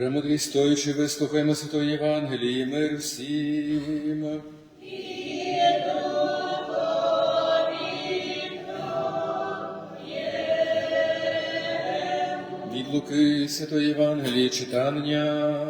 Премудрі стоючи, вислухаймо Святої Євангелії, мир всім. Від Луки Святої Євангелії читання.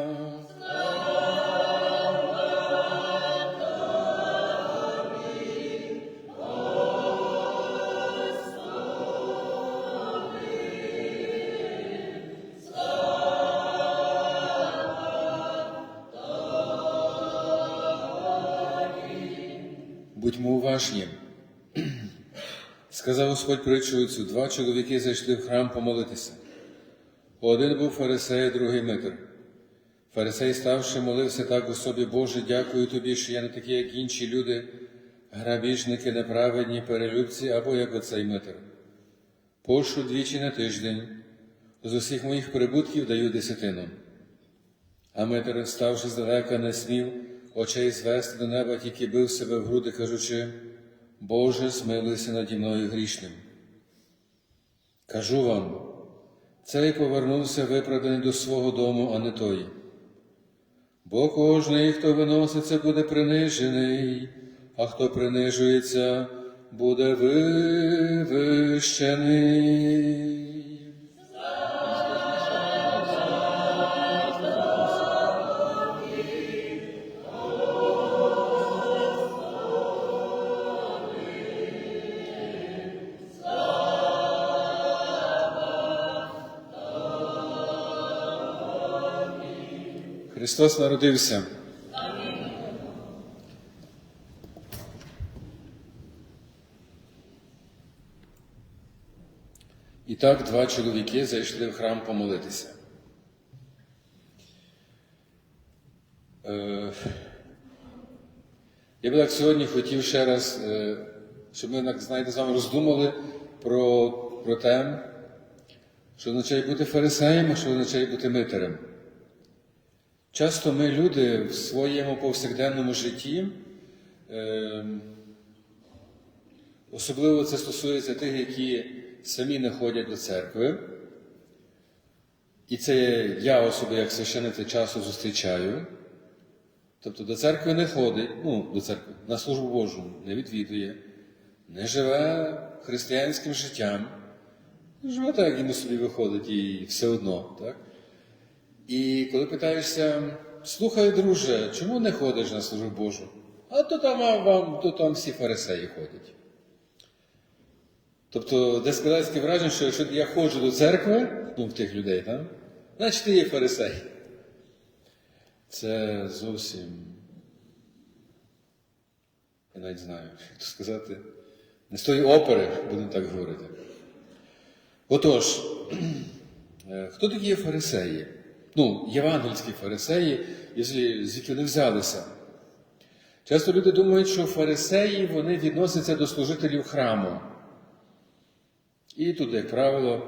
Сказав Господь притчу цю, два чоловіки зайшли в храм помолитися. Один був фарисей, другий митр. Фарисей, ставши, молився так у собі, Боже, дякую тобі, що я не такий, як інші люди, грабіжники, неправедні, перелюбці або як оцей митр. Пошу двічі на тиждень, з усіх моїх прибутків даю десятину. А Митр, ставши здалека, не смів очей звести до неба, тільки бив себе в груди, кажучи, Боже, смилися наді мною грішним. Кажу вам, цей повернувся виправданий до свого дому, а не той. Бо кожний, хто виноситься, буде принижений, а хто принижується, буде вивищений. Христос народився. І так два чоловіки зайшли в храм помолитися. Е, Я би так сьогодні хотів ще раз, е, щоб ми знаєте, з вами роздумали про, про те, що означає бути фарисеєм, а що означає бути митарем. Часто ми, люди, в своєму повсякденному житті, е, особливо це стосується тих, які самі не ходять до церкви, і це я особи як священик це часто зустрічаю. Тобто до церкви не ходить, ну, до церкви, на службу Божу не відвідує, не живе християнським життям, живе так, як йому собі виходить, і все одно. так? І коли питаєшся, слухай, друже, чому не ходиш на службу Божу? А то там вам, то там всі фарисеї ходять. Тобто, де складається враження, що якщо я ходжу до церкви, ну в тих людей, так? значить ти є фарисей. Це зовсім. Я навіть знаю, як то сказати. Не з тої опери, будемо так говорити. Отож, е, хто такі є фарисеї? Ну, євангельські фарисеї, звідки вони взялися. Часто люди думають, що фарисеї вони відносяться до служителів храму. І тут, як правило,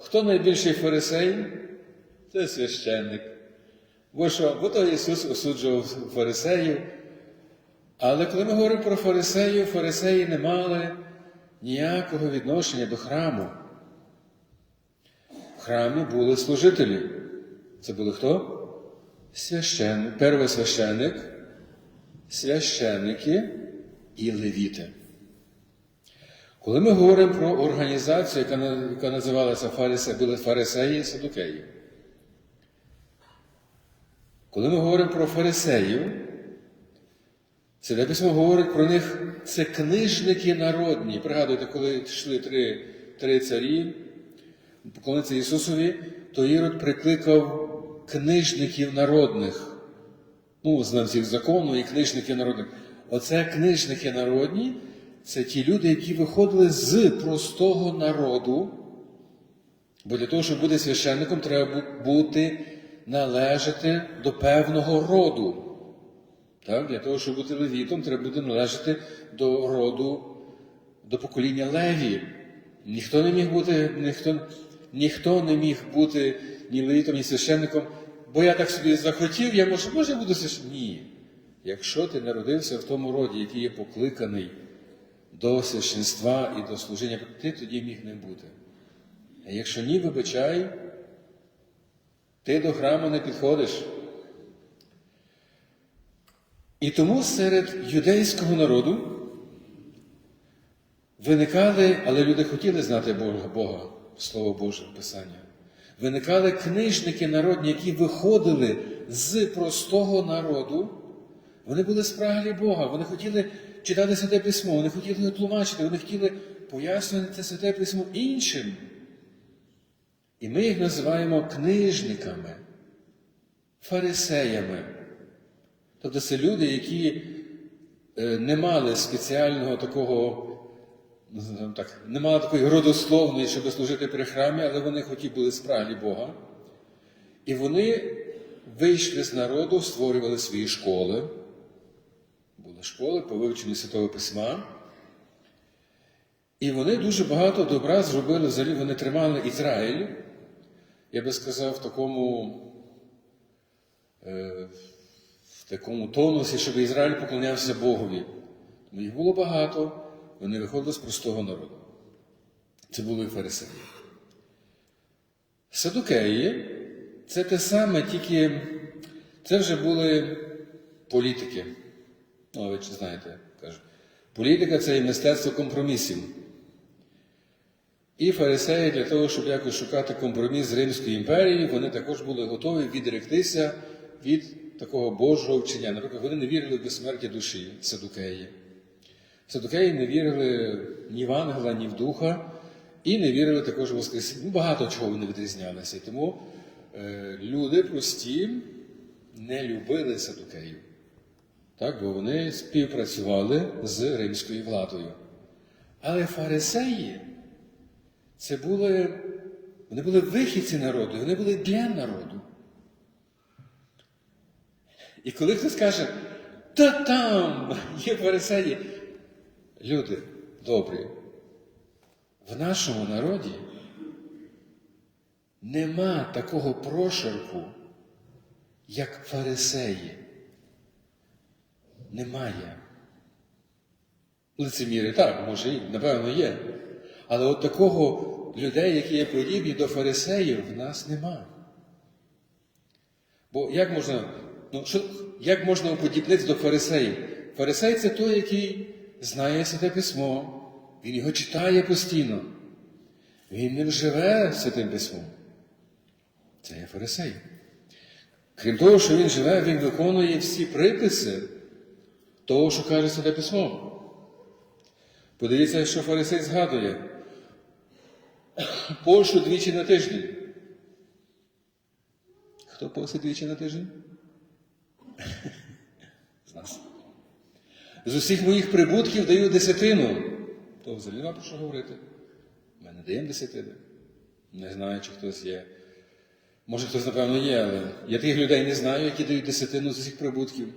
хто найбільший фарисей? Це священник. Бо що, бо то Ісус осуджував фарисеїв. Але коли ми говоримо про фарисеїв, фарисеї не мали ніякого відношення до храму. В храмі були служителі. Це були хто? Священник, первосвященник, священники і левіти. Коли ми говоримо про організацію, яка, яка називалася Фарисе, були фарисеї і садукеї. Коли ми говоримо про фарисеїв, це письмо говорить про них, це книжники народні. Пригадуйте, коли йшли три, три царі, поклониться Ісусові, то Ірод прикликав книжників народних, ну, знавців закону і книжників народних. Оце книжники народні це ті люди, які виходили з простого народу. Бо для того, щоб бути священником, треба бути належати до певного роду. Так? Для того, щоб бути левітом, треба бути належати до роду, до покоління Леві. Ніхто не міг бути, ніхто, ніхто не міг бути ні левітом, ні священником, бо я так собі захотів, я може, може буду священником? Ні. Якщо ти народився в тому роді, який є покликаний до священства і до служіння, ти тоді міг не бути. А якщо ні, вибачай, Ти до храму не підходиш. І тому серед юдейського народу виникали, але люди хотіли знати Бога, Бога, Слово Боже, Писання. Виникали книжники народні, які виходили з простого народу. Вони були спраглі Бога, вони хотіли читати святе письмо, вони хотіли його тлумачити, вони хотіли пояснювати святе письмо іншим. І ми їх називаємо книжниками, фарисеями. Тобто це люди, які е, не мали спеціального такого, так, не мали такої родословної, щоб служити при храмі, але вони хоті були справді Бога. І вони вийшли з народу, створювали свої школи. Були школи по вивченню Святого Письма. І вони дуже багато добра зробили, взагалі вони тримали Ізраїль, я би сказав, в такому, е, в такому тонусі, щоб Ізраїль поклонявся Богові. Тому їх було багато, вони виходили з простого народу. Це були фарисеї. Садукеї це те саме, тільки це вже були політики. Ну, ви знаєте, кажуть. Політика це і мистецтво компромісів. І фарисеї для того, щоб якось шукати компроміс з Римською імперією, вони також були готові відректися від такого Божого вчення. Наприклад, вони не вірили в безсмертя душі садукеї. Садукеї не вірили ні в ангела, ні в духа, і не вірили також в Воскресіння. Ну, багато чого вони відрізнялися. І тому е, люди прості не любили садукеїв. Так, бо вони співпрацювали з римською владою. Але фарисеї це були, вони були вихідці народу, вони були для народу. І коли хтось каже, та там є фарисеї, люди добрі, в нашому народі нема такого прошарку, як фарисеї. Немає. Лицеміри, так, може, напевно, є. Але от такого людей, які є подібні до фарисеїв, в нас нема. Бо як можна, ну, що, як можна уподібнити до фарисеїв? Фарисей це той, який знає святе письмо, він його читає постійно. Він ним живе святим письмом. Це є фарисей. Крім того, що він живе, він виконує всі приписи того, що каже Святе Письмо. Подивіться, що фарисей згадує. Пошу двічі на тиждень. Хто постить двічі на тиждень? З усіх моїх прибутків даю десятину. То взагалі нема про що говорити. Ми не даємо десятини. Не знаю, чи хтось є. Може, хтось, напевно, є, але я тих людей не знаю, які дають десятину з усіх прибутків.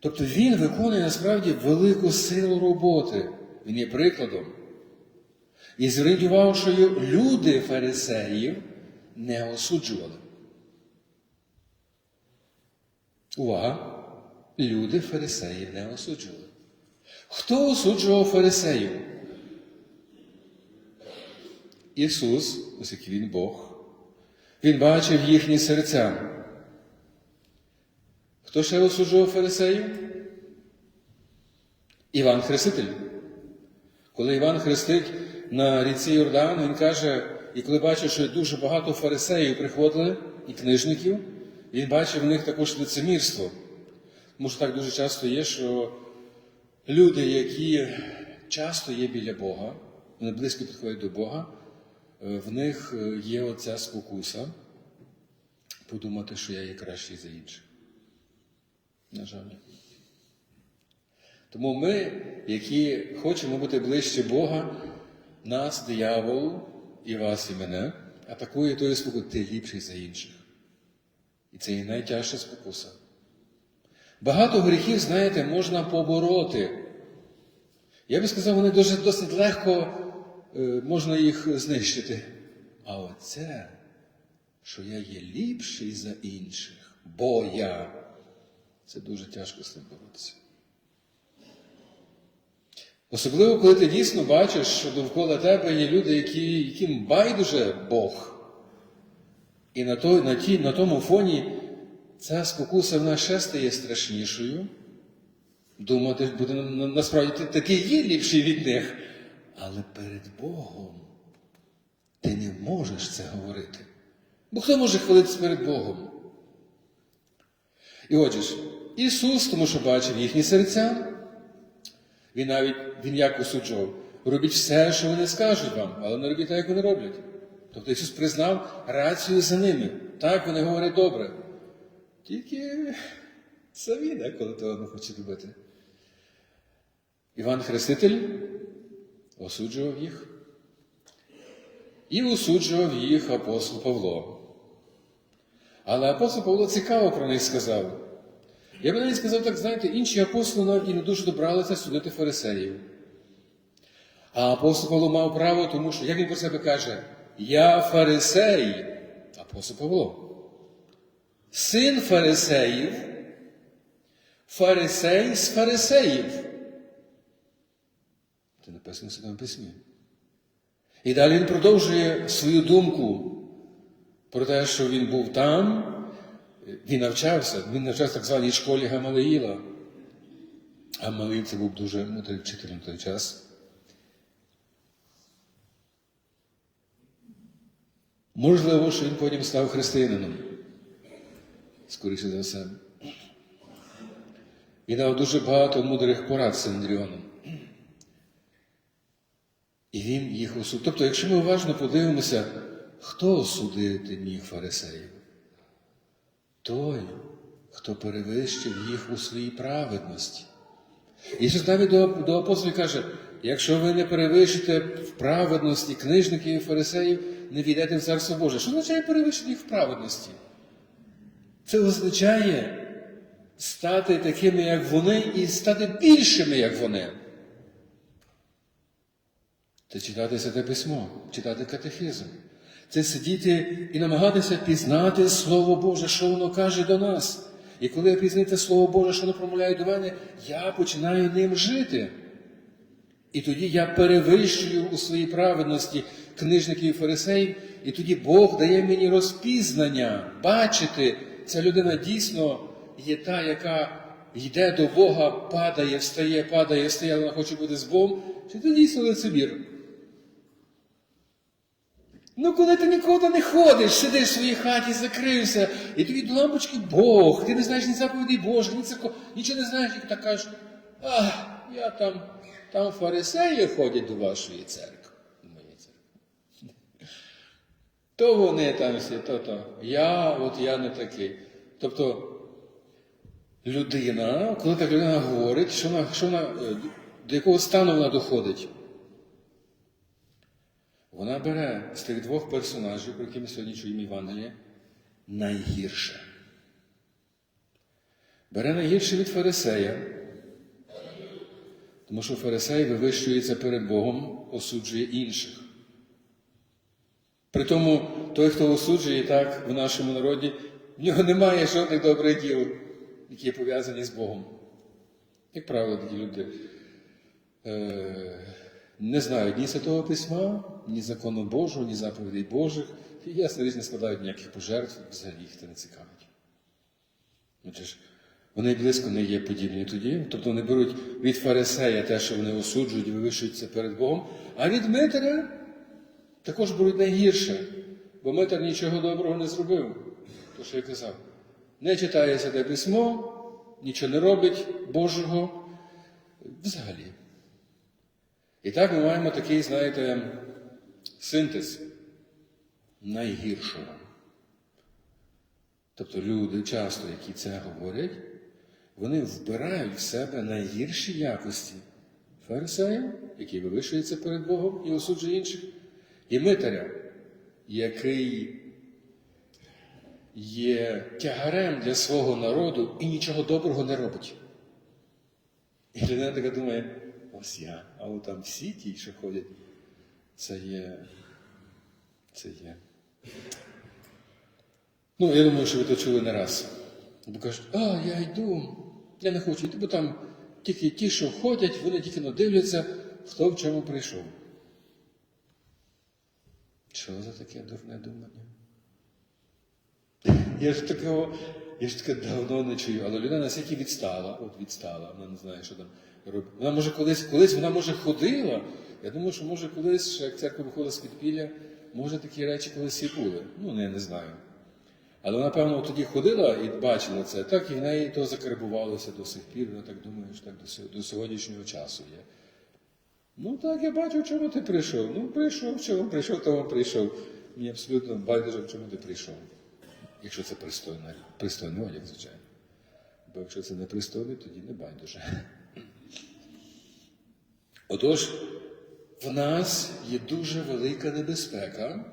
Тобто він виконує насправді велику силу роботи. Він є прикладом. І зверніть що люди фарисеїв не осуджували. Увага! Люди фарисеїв не осуджували. Хто осуджував фарисеїв? Ісус, оскільки Він Бог. Він бачив їхні серця. Хто ще осуджував фарисеїв? Іван Хреститель. Коли Іван хрестить на ріці Йордан, він каже, і коли бачив, що дуже багато фарисеїв приходили і книжників, він бачив в них також лицемірство. Тому що так дуже часто є, що люди, які часто є біля Бога, вони близько підходять до Бога, е, в них е, є оця спокуса подумати, що я є кращий за інших. На жаль. Тому ми, які хочемо бути ближче Бога, нас, диявол, і вас, і мене, атакує тою спокусою, ти ліпший за інших. І це і найтяжча спокуса. Багато гріхів, знаєте, можна побороти. Я би сказав, вони досить, досить легко е, можна їх знищити. А оце, що я є ліпший за інших, бо я. Це дуже тяжко з цим боротися. Особливо, коли ти дійсно бачиш, що довкола тебе є люди, які, яким байдуже Бог. І на, той, на, ті, на тому фоні ця спокуса вона ще стає страшнішою. Думати, буде на- на- насправді такий є ліпший від них. Але перед Богом ти не можеш це говорити. Бо хто може хвалитися перед Богом? І отже ж, Ісус, тому що бачив їхні серця, Він навіть він як осуджував. Робіть все, що вони скажуть вам, але не робіть так, як вони роблять. Тобто Ісус признав рацію за ними. Так, вони говорять добре. Тільки самі деколи того не хочуть робити. Іван Хреститель осуджував їх. І осуджував їх апостол Павло. Але апостол Павло цікаво про них сказав. Я би навіть сказав так, знаєте, інші апостоли навіть і не дуже добралися судити фарисеїв. А апостол Павло мав право, тому що, як він про себе каже, я фарисей, апостол Павло. Син фарисеїв, фарисей з фарисеїв. Це написано в Святому Письмі. І далі він продовжує свою думку про те, що він був там, він навчався, він навчався в так званій школі Гамалеїла. Гамалеїл це був дуже мудрий вчитель на той час. Можливо, що він потім став християнином. Скоріше за все. Він дав дуже багато мудрих порад Синдріоном. І він їх осудив. Тобто, якщо ми уважно подивимося, хто осудити міг фарисеїв? Той, хто перевищив їх у своїй праведності. Ісус навіть до апостолів каже, якщо ви не перевищите в праведності книжників і фарисеїв, не війдете в Царство Боже. Що означає перевищити їх в праведності? Це означає стати такими, як вони, і стати більшими, як вони. Це читати Святе Письмо, читати катехизм. Це сидіти і намагатися пізнати Слово Боже, що воно каже до нас. І коли я пізнаю Слово Боже, що воно промовляє до мене, я починаю ним жити. І тоді я перевищую у своїй праведності книжників і фарисеїв, і тоді Бог дає мені розпізнання, бачити, ця людина дійсно є та, яка йде до Бога, падає, встає, падає, встає, вона хоче бути з Богом, чи це дійсно лицемір. Ну, коли ти нікуди не ходиш, сидиш в своїй хаті, закрився, і тобі до лампочки Бог, ти не знаєш ні заповідей Божих, ні церков, нічого не знаєш, і так кажеш, а, я там, там фарисеї ходять до вашої церкви. До моєї церкви. То вони там всі, то то. Я, от я не такий. Тобто людина, коли так людина говорить, що вона, що вона, е, до якого стану вона доходить? Вона бере з тих двох персонажів, про які ми сьогодні чуємо Євангелія, найгірше. Бере найгірше від фарисея, тому що фарисей вивищується перед Богом, осуджує інших. При тому той, хто осуджує так в нашому народі, в нього немає жодних добрих діл, які пов'язані з Богом. Як правило, такі люди е, не знають ні Святого Письма, ні закону Божого, ні заповідей Божих, і ясно річ не складають ніяких пожертв, взагалі їх це не цікавить. Отже вони близько не є подібні тоді, тобто вони беруть від фарисея те, що вони осуджують і вивищуються перед Богом, а від Митаря також беруть найгірше, бо Митар нічого доброго не зробив. То, що я казав, не читає Святе Письмо, нічого не робить Божого взагалі. І так ми маємо такий, знаєте, синтез найгіршого. Тобто люди часто, які це говорять, вони вбирають в себе найгірші якості фарисея, який вивищується перед Богом і осуджує інших, і митаря, який є тягарем для свого народу і нічого доброго не робить. І людина така думає, ось я, а от там всі ті, що ходять, це є. Це є. Ну, я думаю, що ви то чули не раз. Бо кажуть, а, я йду, я не хочу йти, бо там тільки ті, що ходять, вони тільки надивляться, хто в чому прийшов. Що за таке дурне думання? Я ж такого, я ж таке давно не чую. Але людина настільки відстала, от відстала, вона не знає, що там робить. Вона може колись, колись вона може ходила. Я думаю, що може колись, як церква виходила з підпілля, може такі речі колись і були. Ну, я не знаю. Але вона, певно, тоді ходила і бачила це, так і в неї то закарбувалося до сих пір, я так думаю, що так до сьогоднішнього часу є. Ну так, я бачу, чому ти прийшов. Ну, прийшов, чому прийшов, тому прийшов. Мені абсолютно байдуже, чому ти прийшов. Якщо це пристойний, пристойний одяг, звичайно. Бо якщо це не пристойний, тоді не байдуже. Отож, в нас є дуже велика небезпека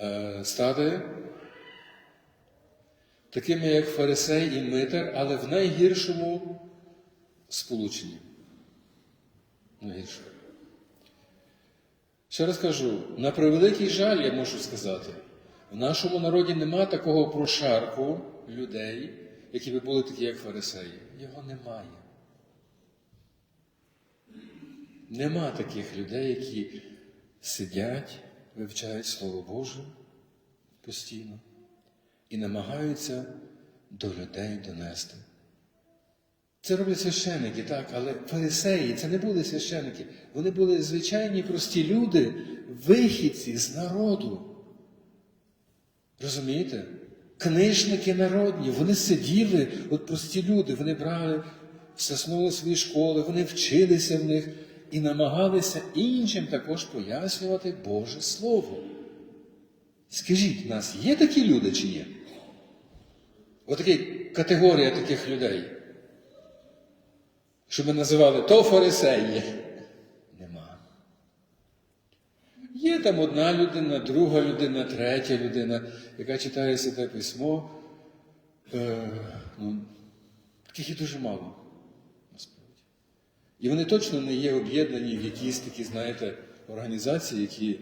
е, стати такими, як фарисей і митар, але в найгіршому сполученні. Найгіршому. Ще раз кажу, на превеликий жаль, я можу сказати, в нашому народі нема такого прошарку людей, які би були такі, як фарисеї. Його немає. Нема таких людей, які сидять, вивчають Слово Боже постійно і намагаються до людей донести. Це роблять священники, так, але фарисеї це не були священики. Вони були звичайні прості люди, вихідці з народу. Розумієте? Книжники народні, вони сиділи, от прості люди, вони брали, заснули свої школи, вони вчилися в них і намагалися іншим також пояснювати Боже Слово. Скажіть, у нас є такі люди чи є? Отакі категорія таких людей. Що ми називали то фарисеї. Нема. Є там одна людина, друга людина, третя людина, яка читає святе письмо. Е, ну, таких є дуже мало, насправді. І вони точно не є об'єднані в якісь такі, знаєте, організації, які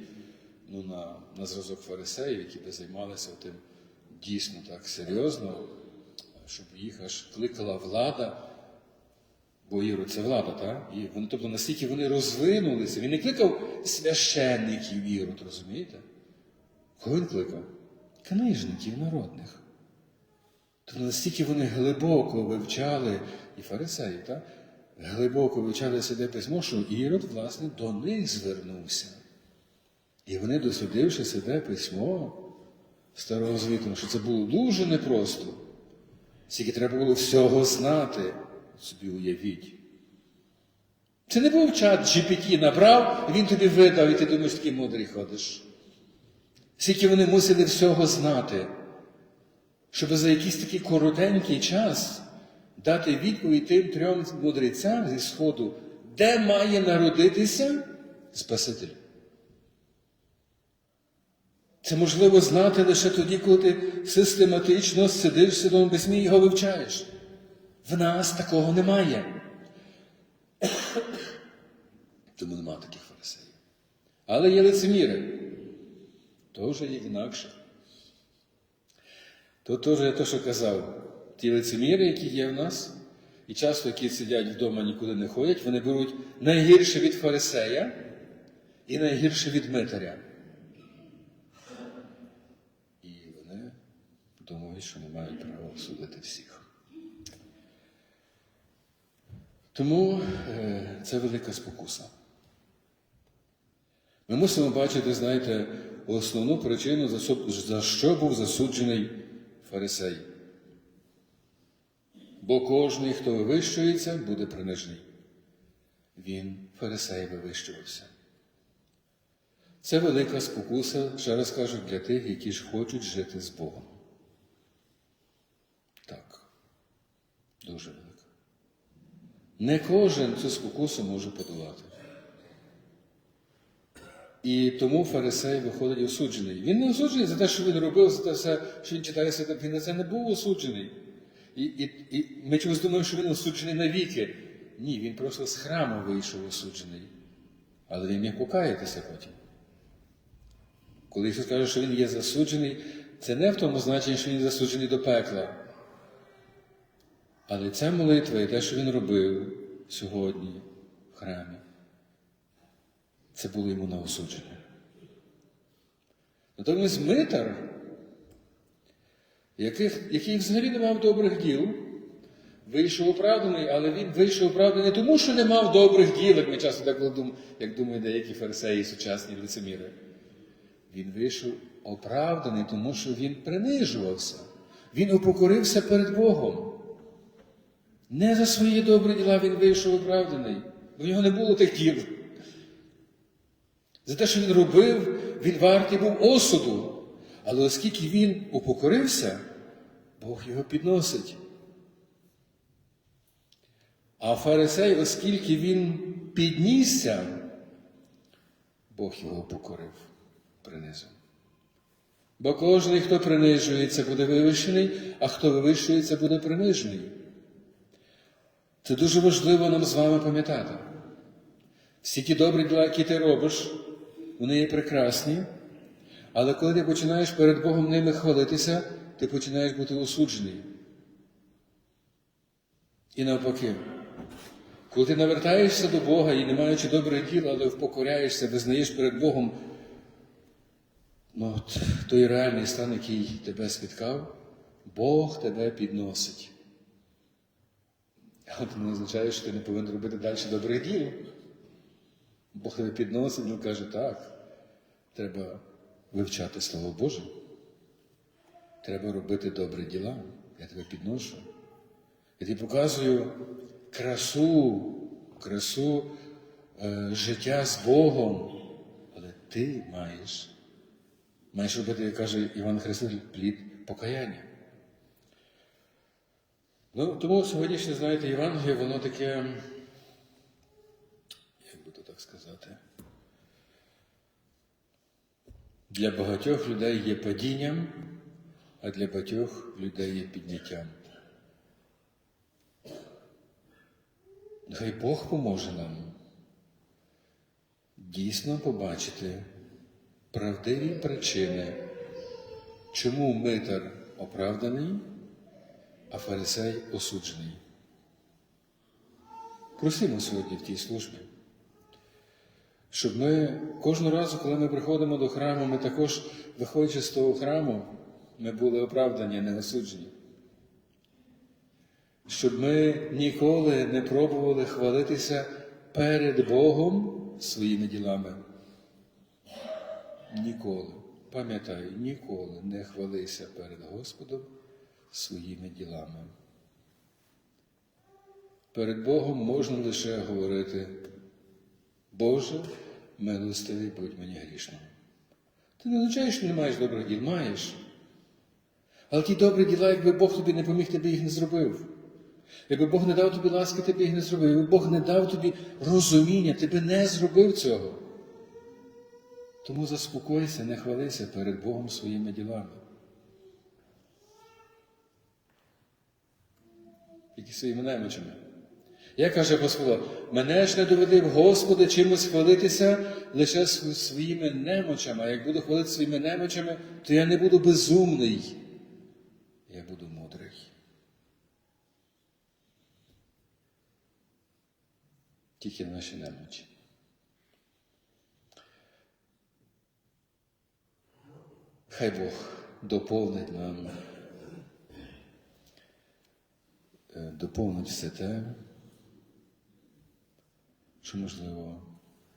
ну, на, на зразок фарисеїв, які би займалися тим дійсно так серйозно, щоб їх аж кликала влада. Бо Ірод це влада, так? І вони, тобто настільки вони розвинулися. Він не кликав священників Ірод, розумієте? Кого він кликав? Книжників народних. Тобто настільки вони глибоко вивчали, і фарисеї, так? глибоко вивчали святе письмо, що Ірод, власне, до них звернувся. І вони, дослідивши святе письмо старого звіту, що це було дуже непросто. Скільки треба було всього знати, собі уявіть. Це не був чат GPT набрав, він тобі видав, і ти думаєш, такий мудрий ходиш. Скільки вони мусили всього знати, щоб за якийсь такий коротенький час дати відповідь тим трьом мудрецям зі Сходу, де має народитися Спаситель. Це можливо знати лише тоді, коли ти систематично сидиш в Святому Письмі і його вивчаєш. В нас такого немає. Тому нема таких фарисеїв. Але є лицеміри. То вже є інакше. То теж я те, що казав, ті лицеміри, які є в нас, і часто, які сидять вдома, нікуди не ходять, вони беруть найгірше від фарисея і найгірше від митаря. І вони думають, що не мають права судити всіх. Тому е, це велика спокуса. Ми мусимо бачити, знаєте, основну причину, за що, був засуджений фарисей. Бо кожний, хто вивищується, буде принижений. Він, фарисей, вивищувався. Це велика спокуса, ще раз кажу, для тих, які ж хочуть жити з Богом. Так, дуже велика. Не кожен цю спокусу може подолати. І тому фарисей виходить осуджений. Він не осуджений за те, що він робив, за те, все, що він читає святе. Він на це не був осуджений. І, і, і ми чогось думаємо, що він осуджений навіки. Ні, він просто з храму вийшов осуджений. Але він міг покаятися потім. Коли Ісус каже, що він є засуджений, це не в тому значенні, що він засуджений до пекла. Але ця молитва і те, що він робив сьогодні в храмі, це було йому на осудження. Натомість митар, яких, який взагалі не мав добрих діл, вийшов оправданий, але він вийшов оправданий не тому, що не мав добрих діл, як ми часто так думаємо, як думають деякі фарисеї, сучасні лицеміри. Він вийшов оправданий, тому що він принижувався. Він упокорився перед Богом. Не за свої добрі діла він вийшов оправданий. бо В нього не було тих діл. За те, що він робив, він вартий був осуду. Але оскільки він упокорився, Бог його підносить. А фарисей, оскільки він піднісся, Бог його покорив, принизив. Бо кожен, хто принижується, буде вивищений, а хто вивищується, буде принижений. Це дуже важливо нам з вами пам'ятати. Всі ті добрі діла, які ти робиш, вони є прекрасні, але коли ти починаєш перед Богом ними хвалитися, ти починаєш бути осуджений. І навпаки, коли ти навертаєшся до Бога і не маючи добрих діл, але впокоряєшся, визнаєш перед Богом ну, от, той реальний стан, який тебе спіткав, Бог тебе підносить. Але це не означає, що ти не повинен робити далі добрих діл. Бог тебе підносить, він каже, так, треба вивчати Слово Боже. Треба робити добрі діла. Я тебе підношу. Я тобі показую красу, красу е, життя з Богом. Але ти маєш, маєш робити, як каже Іван Хреститель, плід покаяння. Ну, тому сьогоднішнє, знаєте, Євангеліє, воно таке, як би то так сказати, для багатьох людей є падінням, а для багатьох людей є підняттям. Нехай Бог поможе нам дійсно побачити правдиві причини, чому митар оправданий, а фарисей осуджений. Просимо сьогодні в тій службі, щоб ми кожного разу, коли ми приходимо до храму, ми також, виходячи з того храму, ми були оправдані, не осуджені. Щоб ми ніколи не пробували хвалитися перед Богом своїми ділами. Ніколи. Пам'ятай, ніколи не хвалися перед Господом своїми ділами. Перед Богом можна лише говорити, Боже, милостивий будь мені грішним. Ти не означає, що не маєш добрих діл, маєш. Але ті добрі діла, якби Бог тобі не поміг, ти б їх не зробив. Якби Бог не дав тобі ласки, ти б їх не зробив. Якби Бог не дав тобі розуміння, ти б не зробив цього. Тому заспокойся, не хвалися перед Богом своїми ділами. Які своїми немочами. Я каже Господа, мене ж не доведив, Господи, чимось хвалитися лише своїми немочами. А як буду хвалити своїми немочами, то я не буду безумний, я буду мудрий. Тільки наші немочі. Хай Бог доповнить нам, е, доповнить все те, що, можливо,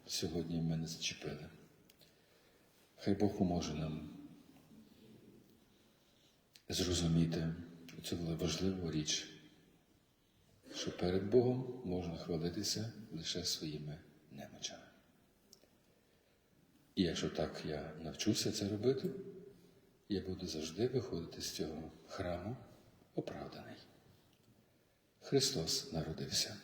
сьогодні мене зачепили. Хай Бог поможе нам зрозуміти цю важливу річ, що перед Богом можна хвалитися лише своїми немочами. І якщо так я навчуся це робити, я буду завжди виходити з цього храму оправданий. Христос народився.